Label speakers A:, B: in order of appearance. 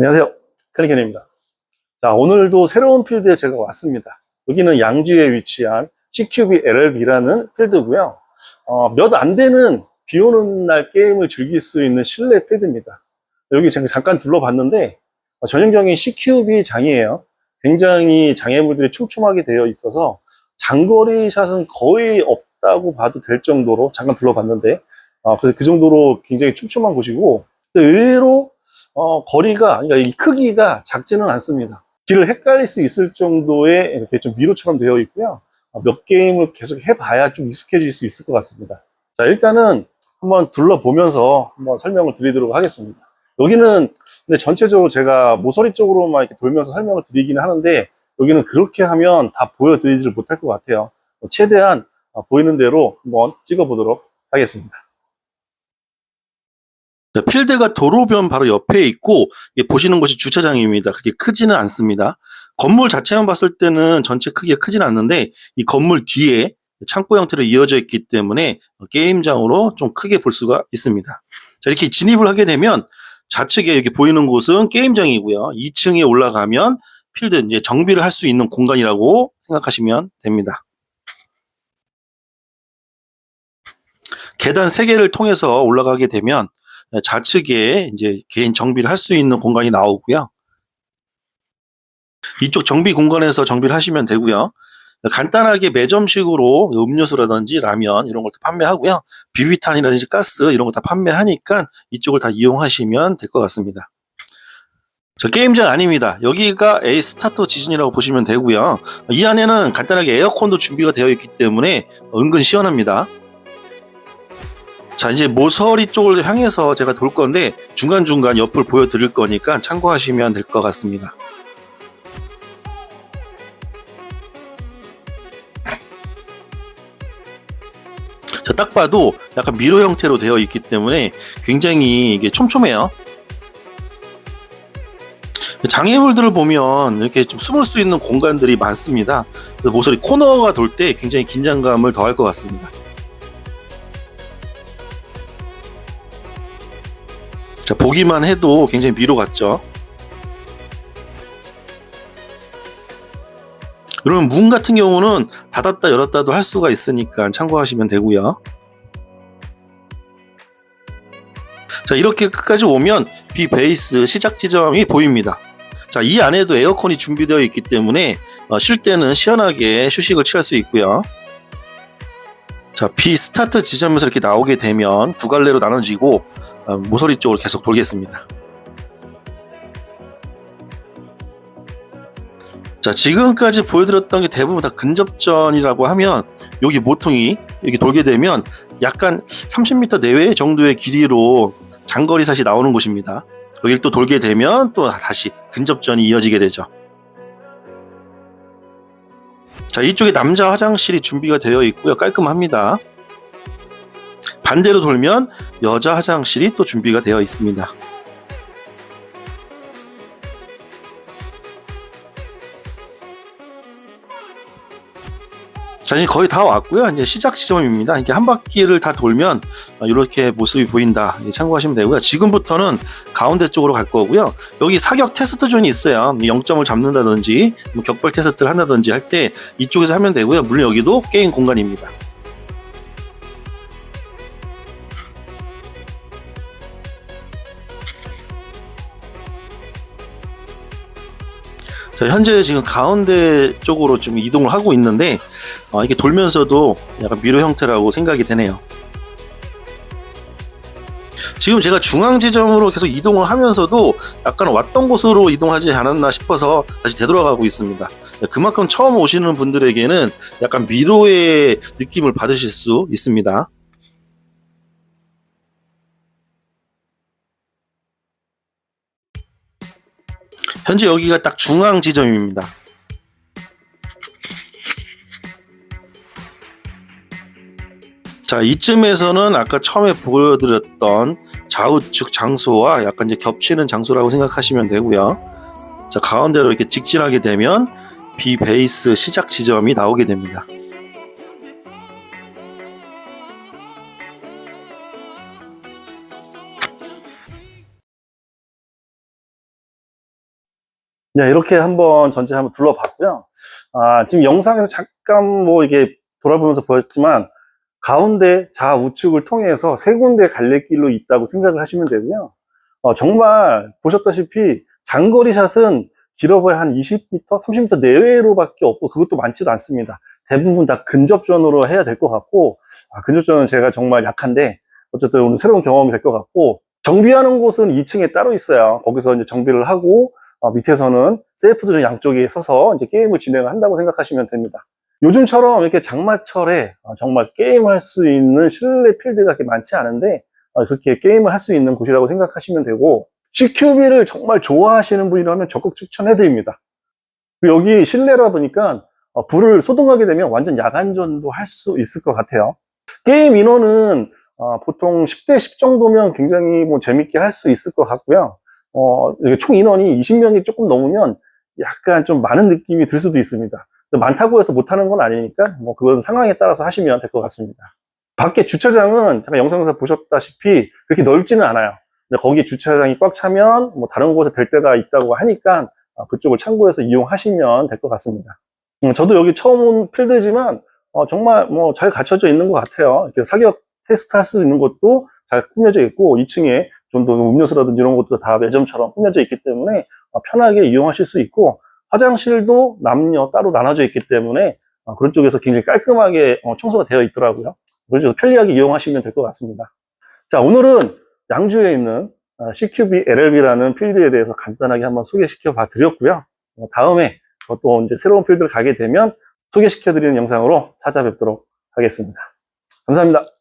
A: 안녕하세요. 클리견입니다. 자, 오늘도 새로운 필드에 제가 왔습니다. 여기는 양주에 위치한 CQB LLB라는 필드고요. 어, 몇 안 되는 비 오는 날 게임을 즐길 수 있는 실내 필드입니다. 여기 제가 잠깐 둘러봤는데 어, 전형적인 CQB 장이에요. 굉장히 장애물들이 촘촘하게 되어 있어서 장거리 샷은 거의 없다고 봐도 될 정도로 잠깐 둘러봤는데 어, 그래서 그 정도로 굉장히 촘촘한 곳이고 의외로 어, 거리가, 그러니까 이 크기가 작지는 않습니다. 길을 헷갈릴 수 있을 정도의 이렇게 좀 미로처럼 되어 있고요. 어, 몇 게임을 계속 해봐야 좀 익숙해질 수 있을 것 같습니다. 자, 일단은 한번 둘러보면서 한번 설명을 드리도록 하겠습니다. 여기는 근데 전체적으로 제가 모서리 쪽으로만 이렇게 돌면서 설명을 드리기는 하는데 여기는 그렇게 하면 다 보여드리지를 못할 것 같아요. 어, 최대한 어, 보이는 대로 한번 찍어보도록 하겠습니다.
B: 자, 필드가 도로변 바로 옆에 있고 보시는 곳이 주차장입니다. 그렇게 크지는 않습니다. 건물 자체만 봤을 때는 전체 크기가 크지는 않는데 이 건물 뒤에 창고 형태로 이어져 있기 때문에 게임장으로 좀 크게 볼 수가 있습니다. 자, 이렇게 진입을 하게 되면 좌측에 이렇게 보이는 곳은 게임장이고요. 2층에 올라가면 필드 이제 정비를 할 수 있는 공간이라고 생각하시면 됩니다. 계단 3개를 통해서 올라가게 되면 좌측에 이제 개인 정비를 할 수 있는 공간이 나오고요. 이쪽 정비 공간에서 정비를 하시면 되고요. 간단하게 매점식으로 음료수라든지 라면 이런 걸 다 판매하고요. 비비탄이라든지 가스 이런 거다 판매하니까 이쪽을 다 이용하시면 될 것 같습니다. 저 게임장 아닙니다. 여기가 A 스타터 지진이라고 보시면 되고요. 이 안에는 간단하게 에어컨도 준비가 되어 있기 때문에 은근 시원합니다. 자, 이제 모서리 쪽을 향해서 제가 돌 건데 중간중간 옆을 보여드릴 거니까 참고하시면 될 것 같습니다. 자, 딱 봐도 약간 미로 형태로 되어 있기 때문에 굉장히 이게 촘촘해요. 장애물들을 보면 이렇게 좀 숨을 수 있는 공간들이 많습니다. 모서리 코너가 돌 때 굉장히 긴장감을 더할 것 같습니다. 보기만 해도 굉장히 미로 같죠? 그러면 문 같은 경우는 닫았다 열었다도 할 수가 있으니까 참고하시면 되고요. 자, 이렇게 끝까지 오면 B 베이스 시작 지점이 보입니다. 자, 이 안에도 에어컨이 준비되어 있기 때문에 어, 쉴 때는 시원하게 휴식을 취할 수 있고요. 자, B 스타트 지점에서 이렇게 나오게 되면 두 갈래로 나눠지고 어, 모서리 쪽으로 계속 돌겠습니다. 자, 지금까지 보여드렸던 게 대부분 다 근접전이라고 하면 여기 모퉁이 이렇게 돌게 되면 약간 30m 내외 정도의 길이로 장거리 샷이 나오는 곳입니다. 여기를 또 돌게 되면 또 다시 근접전이 이어지게 되죠. 자, 이쪽에 남자 화장실이 준비가 되어 있고요. 깔끔합니다. 반대로 돌면 여자 화장실이 또 준비가 되어 있습니다. 자, 이제 거의 다 왔고요. 이제 시작 지점입니다. 이렇게 한 바퀴를 다 돌면 이렇게 모습이 보인다. 참고하시면 되고요. 지금부터는 가운데 쪽으로 갈 거고요. 여기 사격 테스트 존이 있어요. 0점을 잡는다든지 뭐 격벌 테스트를 한다든지 할 때 이쪽에서 하면 되고요. 물론 여기도 게임 공간입니다. 현재 지금 가운데 쪽으로 좀 이동을 하고 있는데 어, 이게 돌면서도 약간 미로 형태라고 생각이 되네요. 지금 제가 중앙 지점으로 계속 이동을 하면서도 약간 왔던 곳으로 이동하지 않았나 싶어서 다시 되돌아가고 있습니다. 그만큼 처음 오시는 분들에게는 약간 미로의 느낌을 받으실 수 있습니다. 현재 여기가 딱 중앙 지점입니다. 자, 이쯤에서는 아까 처음에 보여드렸던 좌우측 장소와 약간 이제 겹치는 장소라고 생각하시면 되고요. 자, 가운데로 이렇게 직진하게 되면 B 베이스 시작 지점이 나오게 됩니다.
A: 네, 이렇게 한번 전체 한번 둘러봤고요. 아, 지금 영상에서 잠깐 뭐 이게 돌아보면서 보였지만, 가운데 좌우측을 통해서 세 군데 갈래길로 있다고 생각을 하시면 되고요. 어, 정말 보셨다시피 장거리 샷은 길어봐야 한 20m, 30m 내외로밖에 없고 그것도 많지도 않습니다. 대부분 다 근접전으로 해야 될 것 같고 아, 근접전은 제가 정말 약한데 어쨌든 오늘 새로운 경험이 될 것 같고 정비하는 곳은 2층에 따로 있어요. 거기서 이제 정비를 하고 어, 밑에서는 셀프들 양쪽에 서서 이제 게임을 진행한다고 생각하시면 됩니다. 요즘처럼 이렇게 장마철에 어, 정말 게임할 수 있는 실내 필드가 그렇게 많지 않은데 어, 그렇게 게임을 할 수 있는 곳이라고 생각하시면 되고 CQB를 정말 좋아하시는 분이라면 적극 추천해드립니다. 여기 실내라 보니까 어, 불을 소등하게 되면 완전 야간전도 할 수 있을 것 같아요. 게임 인원은 어, 보통 10대 10 정도면 굉장히 뭐 재밌게 할 수 있을 것 같고요. 어, 총 인원이 20명이 조금 넘으면 약간 좀 많은 느낌이 들 수도 있습니다. 많다고 해서 못하는 건 아니니까 뭐 그건 상황에 따라서 하시면 될 것 같습니다. 밖에 주차장은 제가 영상에서 보셨다시피 그렇게 넓지는 않아요. 근데 거기 주차장이 꽉 차면 뭐 다른 곳에 될 때가 있다고 하니까 어, 그쪽을 참고해서 이용하시면 될 것 같습니다. 음, 저도 여기 처음 온 필드지만 어, 정말 뭐 잘 갖춰져 있는 것 같아요. 이렇게 사격 테스트 할 수 있는 것도 잘 꾸며져 있고 2층에 좀 더 음료수라든지 이런 것도 다 매점처럼 꾸며져 있기 때문에 어, 편하게 이용하실 수 있고 화장실도 남녀 따로 나눠져 있기 때문에 어, 그런 쪽에서 굉장히 깔끔하게 어, 청소가 되어 있더라고요. 그래서 편리하게 이용하시면 될 것 같습니다. 자, 오늘은 양주에 있는 어, CQB LLB라는 필드에 대해서 간단하게 한번 소개시켜 봐 드렸고요. 어, 다음에 어, 또 이제 새로운 필드를 가게 되면 소개시켜 드리는 영상으로 찾아뵙도록 하겠습니다. 감사합니다.